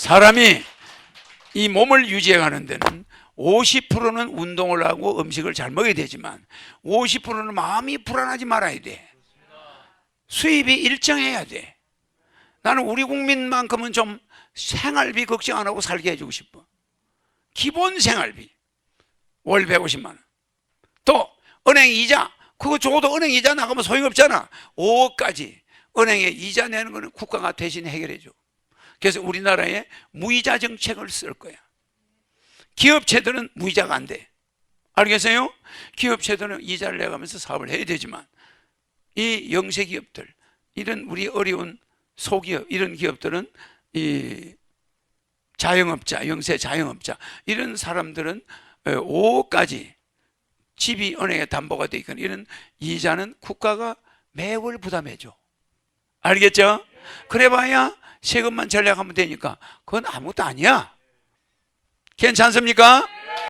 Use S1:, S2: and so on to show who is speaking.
S1: 사람이 이 몸을 유지해가는 데는 50%는 운동을 하고 음식을 잘 먹어야 되지만 50%는 마음이 불안하지 말아야 돼. 수입이 일정해야 돼. 나는 우리 국민만큼은 좀 생활비 걱정 안 하고 살게 해주고 싶어. 기본 생활비. 월 150만 원. 또 은행 이자. 그거 줘도 은행 이자 나가면 소용없잖아. 5억까지. 은행에 이자 내는 거는 국가가 대신 해결해 줘. 그래서 우리나라에 무이자 정책을 쓸 거야. 기업체들은 무이자가 안 돼. 알겠어요? 기업체들은 이자를 내가면서 사업을 해야 되지만 이 영세 기업들, 이런 우리 어려운 소기업, 이런 기업들은 이 자영업자, 영세 자영업자 이런 사람들은 5억까지 집이 은행에 담보가 돼 있거나 이런 이자는 국가가 매월 부담해 줘. 알겠죠? 그래 봐야 세금만 전략하면 되니까 그건 아무것도 아니야. 괜찮습니까?